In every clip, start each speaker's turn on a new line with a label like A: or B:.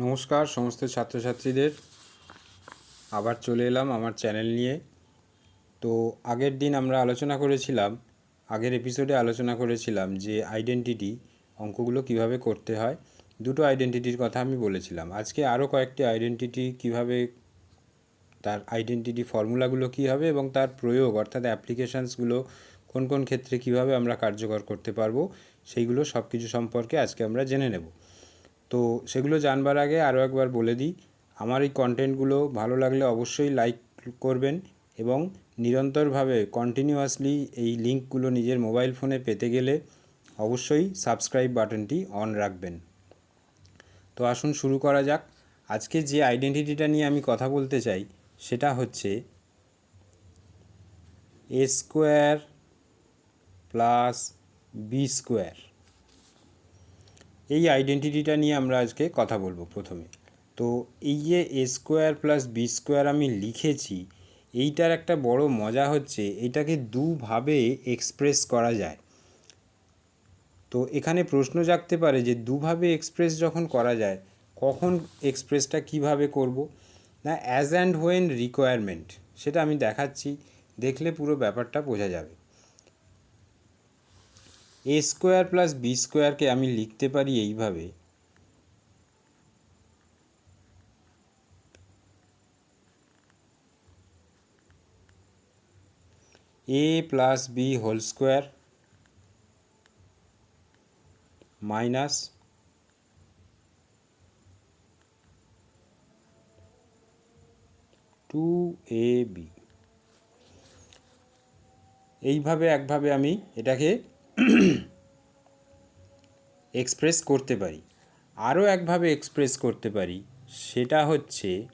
A: নমস্কার সমস্ত ছাত্রছাত্রীদের। আবার চলে এলাম আমার চ্যানেল নিয়ে। তো আগের দিন আমরা আলোচনা করেছিলাম, আগের এপিসোডে আলোচনা করেছিলাম যে আইডেন্টিটি অঙ্কগুলো কীভাবে করতে হয়। দুটো আইডেন্টিটির কথা আমি বলেছিলাম। আজকে আরও কয়েকটি আইডেন্টিটি কীভাবে, তার আইডেন্টিটি ফর্মুলাগুলো কী হবে এবং তার প্রয়োগ, অর্থাৎ অ্যাপ্লিকেশানসগুলো কোন কোন ক্ষেত্রে কীভাবে আমরা কার্যকর করতে পারব, সেইগুলো সব কিছু সম্পর্কে আজকে আমরা জেনে নেব। তো সেগুলো জানবার আগে আরও একবার বলে দিই, আমার এই কন্টেন্টগুলো ভালো লাগলে অবশ্যই লাইক করবেন এবং নিরন্তরভাবে কন্টিনিউয়াসলি এই লিঙ্কগুলো নিজের মোবাইল ফোনে পেতে গেলে অবশ্যই সাবস্ক্রাইব বাটনটি অন রাখবেন। তো আসুন শুরু করা যাক। আজকে যে আইডেন্টিটিটা নিয়ে আমি কথা বলতে চাই, সেটা হচ্ছে A square plus B square এই আইডেন্টিটিটা নিয়ে আমরা আজকে কথা বলব প্রথমে। তো এই যে A square plus B square আমি লিখেছি, এইটার একটা বড় মজা হচ্ছে এটাকে দুভাবে এক্সপ্রেস করা যায়। তো এখানে প্রশ্ন জাগতে পারে যে দুভাবে এক্সপ্রেস যখন করা যায়, কখন এক্সপ্রেসটা কীভাবে করব? না অ্যাজ অ্যান্ড হোয়েন রিকোয়ারমেন্ট সেটা আমি দেখাচ্ছি, দেখলে পুরো ব্যাপারটা বোঝা যাবে। এ স্কোয়ার প্লাস বি স্কোয়ারকে আমি লিখতে পারি এইভাবে। A plus B whole square minus two A B এইভাবে একভাবে আমি এটাকে এক্সপ্রেস করতে পারি। আরও একভাবে এক্সপ্রেস করতে পারি, সেটা হচ্ছে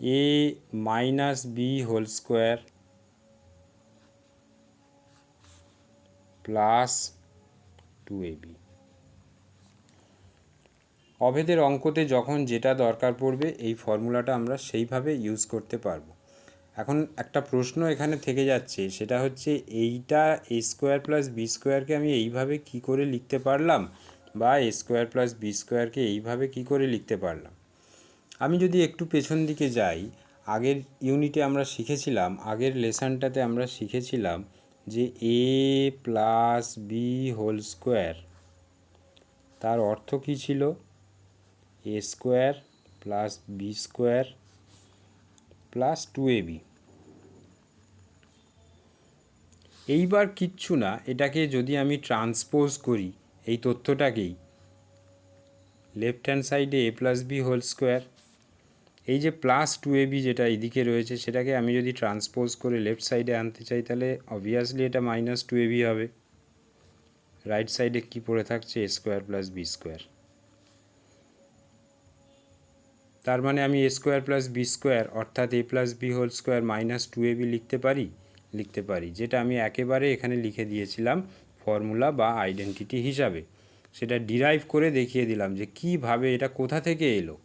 A: A minus B whole square plus two A B অভেদের অঙ্কতে যখন যেটা দরকার পড়বে, এই ফর্মুলাটা আমরা সেইভাবে ইউজ করতে পারব। এখন একটা প্রশ্ন এখানে থেকে যাচ্ছে, সেটা হচ্ছে এইটা এ স্কোয়ার প্লাস বি স্কোয়ারকে আমি এইভাবে কি করে লিখতে পারলাম বা এ স্কোয়ার প্লাস বি স্কোয়ারকে এইভাবে কি করে লিখতে পারলাম? আমি যদি একটু পেছন দিকে যাই, আগের ইউনিটে আমরা শিখেছিলাম, আগের লেসনটাতে আমরা শিখেছিলাম যে A plus B whole square তার অর্থ কী ছিল? A square plus B square plus two A B. এইবার কিচ্ছু না, এটাকে যদি আমি ট্রান্সপোজ করি এই তথ্যটাকেই, লেফট হ্যান্ড সাইডে A plus B whole square, এই যে প্লাস টু এ বি যেটা এদিকে রয়েছে, সেটাকে আমি যদি ট্রান্সপোজ করে লেফট সাইডে আনতে চাই, তাহলে অবভিয়াসলি এটা মাইনাস টু এ বি হবে। রাইট সাইডে কী পড়ে থাকছে? A square plus B square. তার মানে আমি A square plus B square অর্থাৎ A plus B whole square minus two A B লিখতে পারি? লিখতে পারি, যেটা আমি একেবারে এখানে লিখে দিয়েছিলাম ফর্মুলা বা আইডেন্টিটি হিসাবে। সেটা ডিরাইভ করে দেখিয়ে দিলাম যে কীভাবে এটা কোথা থেকে এলো।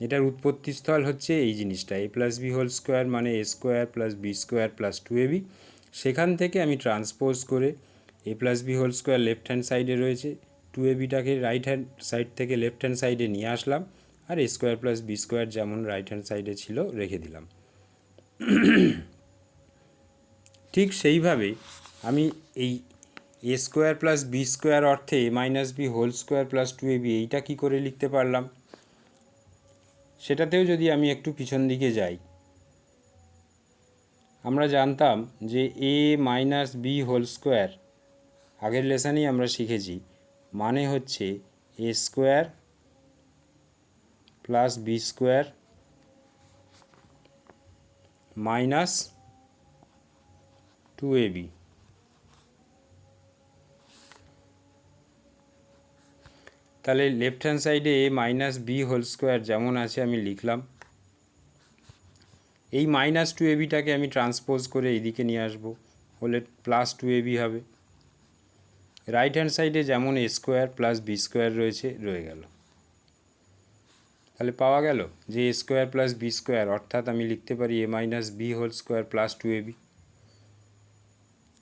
A: এটার উৎপত্তিস্থল হচ্ছে এই জিনিসটা A plus B whole square মানে A square plus B square plus two A B সেখান থেকে আমি ট্রান্সপোজ করে A plus B whole square left hand সাইডে রয়েছে টু এ বিটাকে রাইট হ্যান্ড সাইড থেকে লেফট হ্যান্ড সাইডে নিয়ে আসলাম। আর A square plus B square যেমন রাইট হ্যান্ড সাইডে ছিল, রেখে দিলাম। ঠিক সেইভাবে আমি এই A square plus B square অর্থে A minus B whole square plus two A B এইটা কী করে লিখতে পারলাম? সেটাতেও যদি আমি একটু পিছন দিকে যাই, আমরা জানতাম যে A minus B whole square আগের লেসানেই আমরা শিখেছি মানে হচ্ছে A square plus B square minus two A B তাহলে লেফট হ্যান্ড সাইডে A minus B whole square যেমন আছে আমি লিখলাম। এই মাইনাস টু এ বিটাকে আমি ট্রান্সপোজ করে এইদিকে নিয়ে আসব। হলে প্লাস টু এ বি হবে। রাইট হ্যান্ড সাইডে যেমন A square plus B square রয়েছে, রয়ে গেল। তাহলে পাওয়া গেল? যে A square plus B square, অর্থাৎ আমি লিখতে পারি A minus B whole square plus two A B.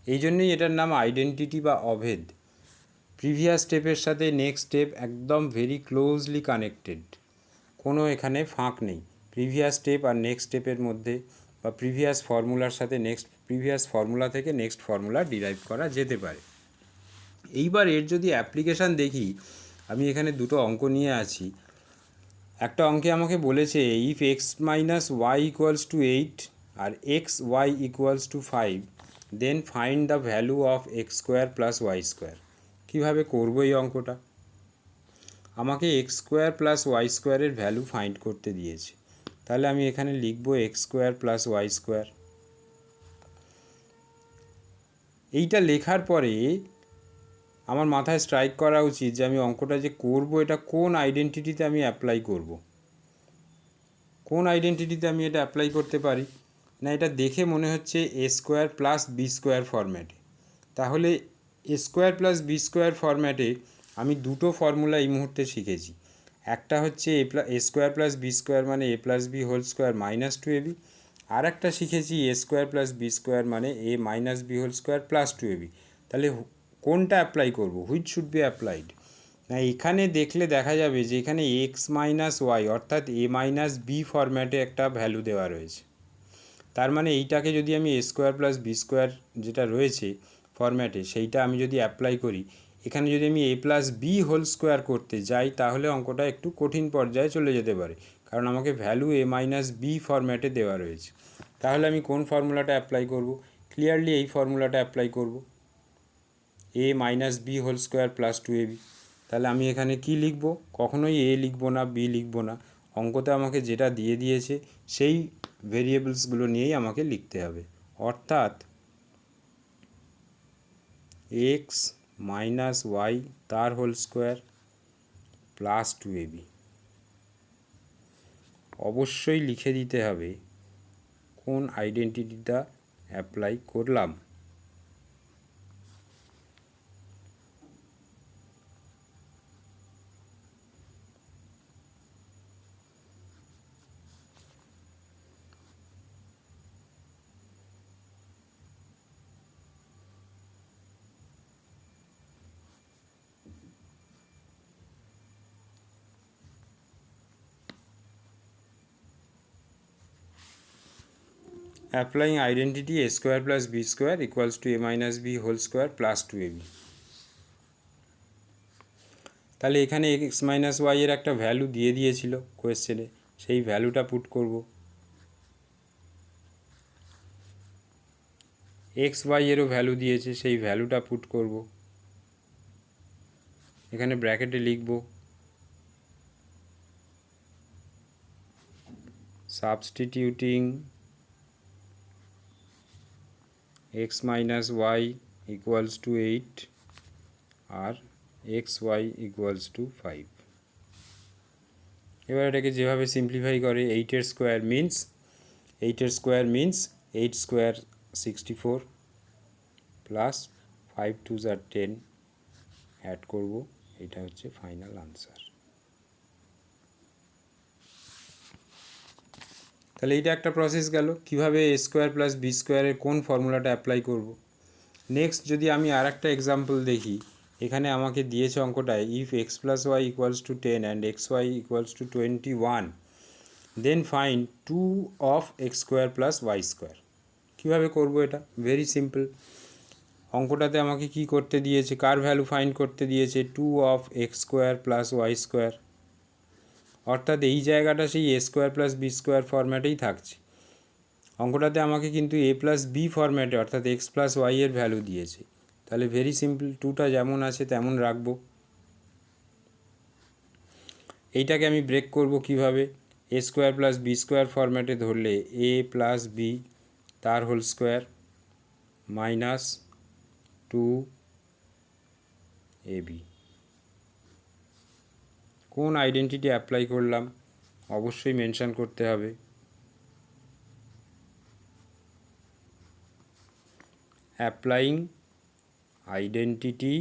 A: এই জন্যই এটার নাম আইডেন্টিটি বা অভেদ। প্রিভিয়াস স্টেপের সাথে নেক্সট স্টেপ একদম ভেরি ক্লোজলি কানেক্টেড। কোনো এখানে ফাঁক নেই। প্রিভিয়াস স্টেপ আর নেক্সট স্টেপের মধ্যে বা প্রিভিয়াস ফর্মুলার সাথে নেক্সট, প্রিভিয়াস ফর্মুলা থেকে নেক্সট ফর্মুলা ডিরাইভ করা যেতে পারে। এইবার এর যদি অ্যাপ্লিকেশান দেখি, আমি এখানে দুটো অঙ্ক নিয়ে আছি। একটা অঙ্কে আমাকে বলেছে if x minus y equals to eight R x y equals to five then find the value of x square plus y square কীভাবে করব এই অঙ্কটা? আমাকে এক্স স্কোয়ার প্লাস ওয়াই স্কোয়ারের ভ্যালু ফাইন্ড করতে দিয়েছে। তাহলে আমি এখানে লিখব x square plus y square এইটা লেখার পরে আমার মাথায় স্ট্রাইক করা উচিত যে আমি অঙ্কটা যে করব, এটা কোন আইডেন্টিটিতে আমি অ্যাপ্লাই করব? কোন আইডেন্টিটিতে আমি এটা অ্যাপ্লাই করতে পারি? না, এটা দেখে মনে হচ্ছে A square plus B square ফরম্যাটে তাহলে A square plus B square ফরম্যাটে আমি দুটো ফর্মুলা এই মুহূর্তে শিখেছি। একটা হচ্ছে A plus A square plus B square মানে A plus B whole square minus two A B আর একটা শিখেছি A square plus B square মানে A minus B whole square plus two A B তাহলে কোনটা অ্যাপ্লাই করব? Which should be applied না, এখানে দেখলে দেখা যাবে যে এখানে এক্স মাইনাস ওয়াই অর্থাৎ এ মাইনাস বি ফরম্যাটে একটা ভ্যালু দেওয়া রয়েছে। তার মানে এইটাকে যদি আমি A square plus B square যেটা রয়েছে ফরম্যাটে সেইটা আমি যদি অ্যাপ্লাই করি, এখানে যদি আমি A plus B whole square করতে যাই, তাহলে অঙ্কটা একটু কঠিন পর্যায়ে চলে যেতে পারে। কারণ আমাকে ভ্যালু এ মাইনাস বি ফরম্যাটে দেওয়া রয়েছে। তাহলে আমি কোন ফর্মুলাটা অ্যাপ্লাই করব? ক্লিয়ারলি এই ফর্মুলাটা অ্যাপ্লাই করব। A minus B whole square plus two A B তাহলে আমি এখানে কি লিখব? কখনোই এ লিখব না বি লিখব না। অঙ্কতে আমাকে যেটা দিয়ে দিয়েছে, সেই ভেরিয়েবলসগুলো নিয়েই আমাকে লিখতে হবে। অর্থাৎ এক্স মাইনাস ওয়াই তার whole square plus two A B অবশ্যই লিখে দিতে হবে কোন আইডেন্টিটিটা অ্যাপ্লাই করলাম। Applying identity a square plus b square equals to a minus b whole square plus 2ab তাহলে এখানে এক্স মাইনাস ওয়াই এর একটা ভ্যালু দিয়ে দিয়েছিল কোয়েশ্চেনে সেই ভ্যালুটা পুট করব। এক্স ওয়াই এরও ভ্যালু দিয়েছে, সেই ভ্যালুটা পুট করব। এখানে ব্র্যাকেটে লিখব। Substituting x minus y equals to eight R x y equals to five এবার এটাকে যেভাবে সিম্পলিফাই করে এইটের স্কোয়ার মিন্স এইটের square means eight square sixty four plus five two jar ten add করব, এটা হচ্ছে ফাইনাল আনসার তাহলে এইটা একটা প্রসেস গেল। কীভাবে এ স্কোয়ার প্লাস বি স্কোয়ারের কোন ফর্মুলাটা অ্যাপ্লাই করব? নেক্সট যদি আমি আর একটা এক্সাম্পল দেখি, এখানে আমাকে দিয়েছে অঙ্কটায় if x plus y equals to ten and x y equals to twenty one then find to of x square plus y square কীভাবে করব এটা? ভেরি সিম্পল অঙ্কটাতে আমাকে কি করতে দিয়েছে? কার ভ্যালু ফাইন করতে দিয়েছে? To of x square plus y square অর্থাৎ এই জায়গাটা সেই A square plus B square ফরম্যাটেই থাকছে। অঙ্কটাতে আমাকে কিন্তু এ প্লাস বি ফরম্যাটে অর্থাৎ এক্স প্লাস ওয়াই এর ভ্যালু দিয়েছে। তাহলে ভেরি সিম্পল টুটা যেমন আছে তেমন রাখব। এইটাকে আমি ব্রেক করব কীভাবে? A square plus B square ফরম্যাটে ধরলে এ প্লাস বি তার whole square minus two A B কোন আইডেন্টিটি অ্যাপ্লাই করলাম, অবশ্যই মেনশান করতে হবে। Applying identity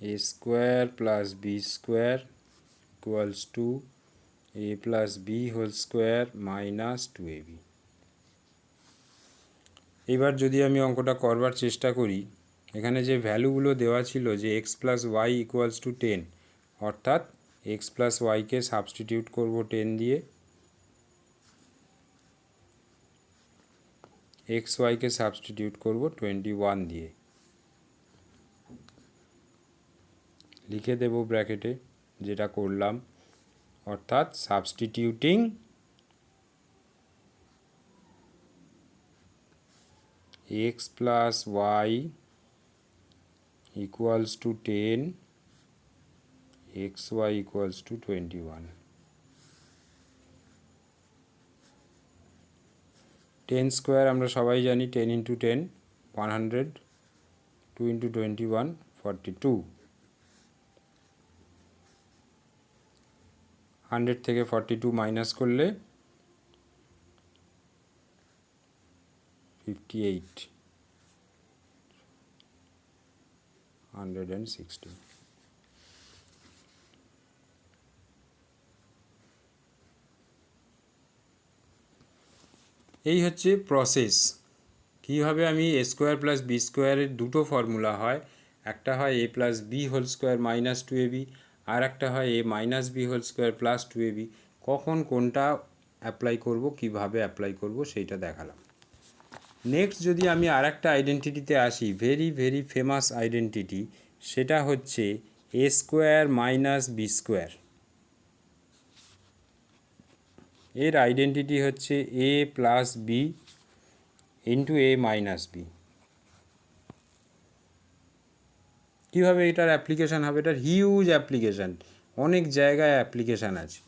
A: A square plus B square equals to A plus B whole square minus two A B এইবার যদি আমি অঙ্কটা করবার চেষ্টা করি, এখানে যে ভ্যালুগুলো দেওয়া ছিল যে x plus y equals to ten অর্থাৎ এক্স প্লাস ওয়াইকে সাবস্টিটিউট করব টেন দিয়ে এক্স ওয়াইকে সাবস্টিটিউট করব টোয়েন্টি ওয়ান দিয়ে। লিখে দেব ব্র্যাকেটে যেটা করলাম, অর্থাৎ substituting y equals to ten x y equals to twenty one ten square আমরা সবাই জানি ten into ten one hundred two into twenty one forty two hundred থেকে ফর্টি টু মাইনাস করলে fifty eight hundred and sixty এই হচ্ছে process কীভাবে আমি এ square plus B স্কোয়ারের দুটো ফর্মুলা হয়? একটা হয় A plus B whole square minus two A B আর একটা হয় A minus B whole square plus two A B কখন কোনটা অ্যাপ্লাই করব, কীভাবে অ্যাপ্লাই করব, সেইটা দেখালাম। নেক্সট যদি আমি আর একটা আইডেন্টিটিতে আসি ভেরি ভেরি ফেমাস আইডেন্টিটি সেটা হচ্ছে A square minus B square এর আইডেন্টিটি হচ্ছে A plus B into A minus B কীভাবে এটার অ্যাপ্লিকেশান হবে? এটার হিউজ অ্যাপ্লিকেশান অনেক জায়গায় অ্যাপ্লিকেশান আছে।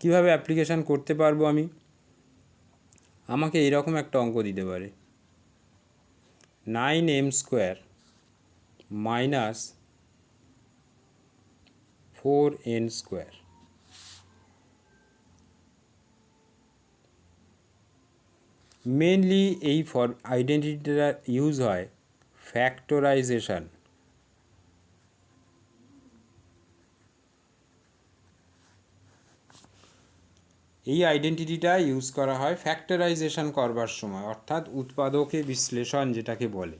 A: কীভাবে অ্যাপ্লিকেশান করতে পারব আমি? আমাকে এরকম একটা অঙ্ক দিতে পারে। Nine M square minus four N square. Mainly এই ফর, আইডেন্টিটিটা ইউজ হয় ফ্যাক্টরাইজেশন। এই আইডেন্টিটিটা ইউজ করা হয় ফ্যাক্টরাইজেশন করবার সময়, অর্থাৎ উৎপাদকে বিশ্লেষণ যেটাকে বলে।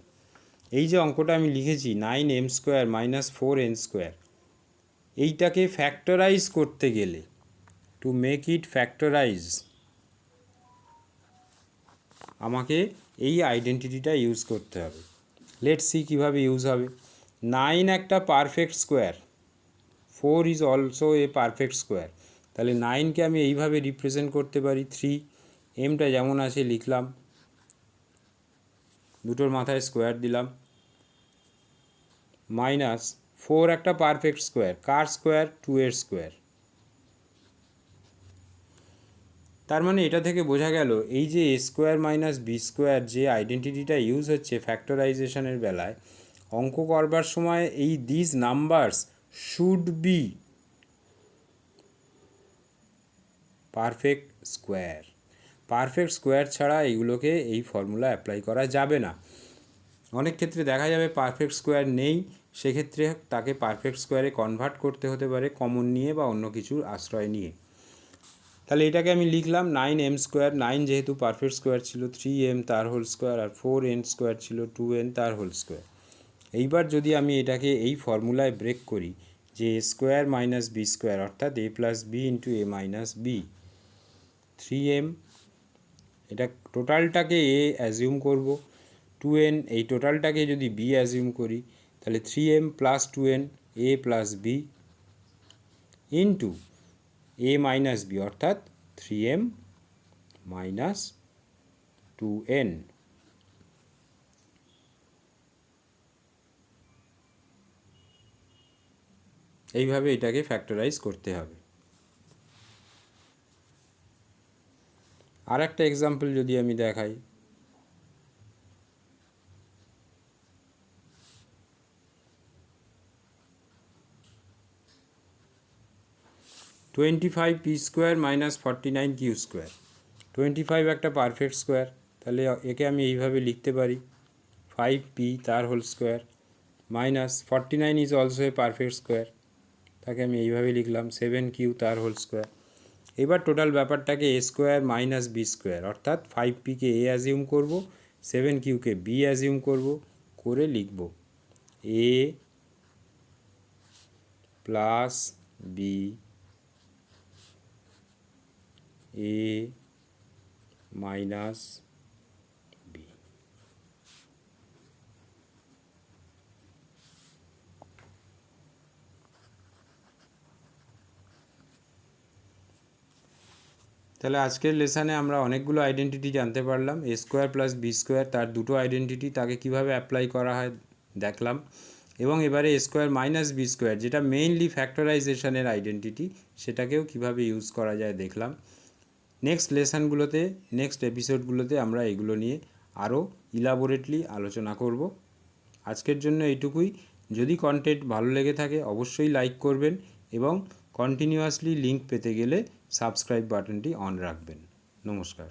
A: এই যে অঙ্কটা আমি লিখেছি nine M square minus four N square এইটাকে ফ্যাক্টরাইজ করতে গেলে টু মেক ইট ফ্যাক্টরাইজ আমাকে এই আইডেন্টিটিটা ইউজ করতে হবে। লেট সি কীভাবে ইউজ হবে। নাইন একটা perfect square four is also a perfect square তাহলে নাইনকে আমি এইভাবে রিপ্রেজেন্ট করতে পারি থ্রি এমটা যেমন আছে লিখলাম, দুটোর মাথায় স্কোয়ার দিলাম মাইনাস ফোর একটা পারফেক্ট স্কোয়ার কার স্কোয়ার টু এর স্কোয়ার তার মানে এটা থেকে বোঝা গেল, এই যে A square minus B square যে আইডেন্টিটিটা ইউজ হচ্ছে ফ্যাক্টরাইজেশনের বেলায়, অঙ্ক করবার সময় এই this numbers should be perfect square. Perfect square ছাড়া এইগুলোকে এই ফর্মুলা অ্যাপ্লাই করা যাবে না। অনেক ক্ষেত্রে দেখা যাবে পারফেক্ট স্কোয়ার নেই, সেক্ষেত্রে তাকে পারফেক্ট স্কোয়ারে কনভার্ট করতে হতে পারে কমন নিয়ে বা অন্য কিছুর আশ্রয় নিয়ে। তাহলে এটাকে আমি লিখলাম নাইন এম স্কোয়ার, নাইন যেহেতু পারফেক্ট স্কোয়ার ছিল থ্রি এম তার হোল স্কোয়ার আর ফোর এন স্কোয়ার ছিল টু এন তার হোল স্কোয়ার। এইবার যদি আমি এটাকে এই ফর্মুলায় ব্রেক করি যে স্কোয়ার মাইনাস বি স্কোয়ার অর্থাৎ A plus B into A minus B three M. এটা টোটালটাকে এ অ্যাজিউম করব। টু এন, এই টোটালটাকে যদি বি অ্যাজিউম করি, তাহলে three M plus two N, A plus B into A minus B, অর্থাৎ three M minus two N. এইভাবে এটাকে ফ্যাক্টরাইজ করতে হবে। আর একটা এক্সাম্পল যদি আমি দেখাই। Twenty five P square minus forty nine Q square twenty five একটা পারফেক্ট স্কোয়ার তাহলে একে আমি এইভাবে লিখতে পারি। ফাইভ পি তার whole square minus forty nine is also a perfect square তাকে আমি এইভাবে লিখলাম সেভেন কিউ তার হোল স্কোয়ার এবার টোটাল ব্যাপারটাকে A square minus B square অর্থাৎ ফাইভ পিকে এ অ্যাজিউম করব সেভেন কিউকে বি অ্যাজিউম করব, করে লিখব A plus B A minus তাহলে আজকের লেসানে আমরা অনেকগুলো আইডেন্টিটি জানতে পারলাম। A square plus B square তার দুটো আইডেন্টিটি তাকে কীভাবে অ্যাপ্লাই করা হয় দেখলাম। এবং এবারে A square minus B square যেটা মেইনলি ফ্যাক্টরাইজেশনের আইডেন্টিটি সেটাকেও কীভাবে ইউজ করা যায় দেখলাম। নেক্সট লেসনগুলোতে নেক্সট এপিসোডগুলোতে আমরা এগুলো নিয়ে আরও ইলাবোরেটলি আলোচনা করব। আজকের জন্য এইটুকুই। যদি কন্টেন্ট ভালো লেগে থাকে অবশ্যই লাইক করবেন এবং কন্টিনিউয়াসলি লিঙ্ক পেতে গেলে সাবস্ক্রাইব বাটনটি অন রাখবেন। নমস্কার।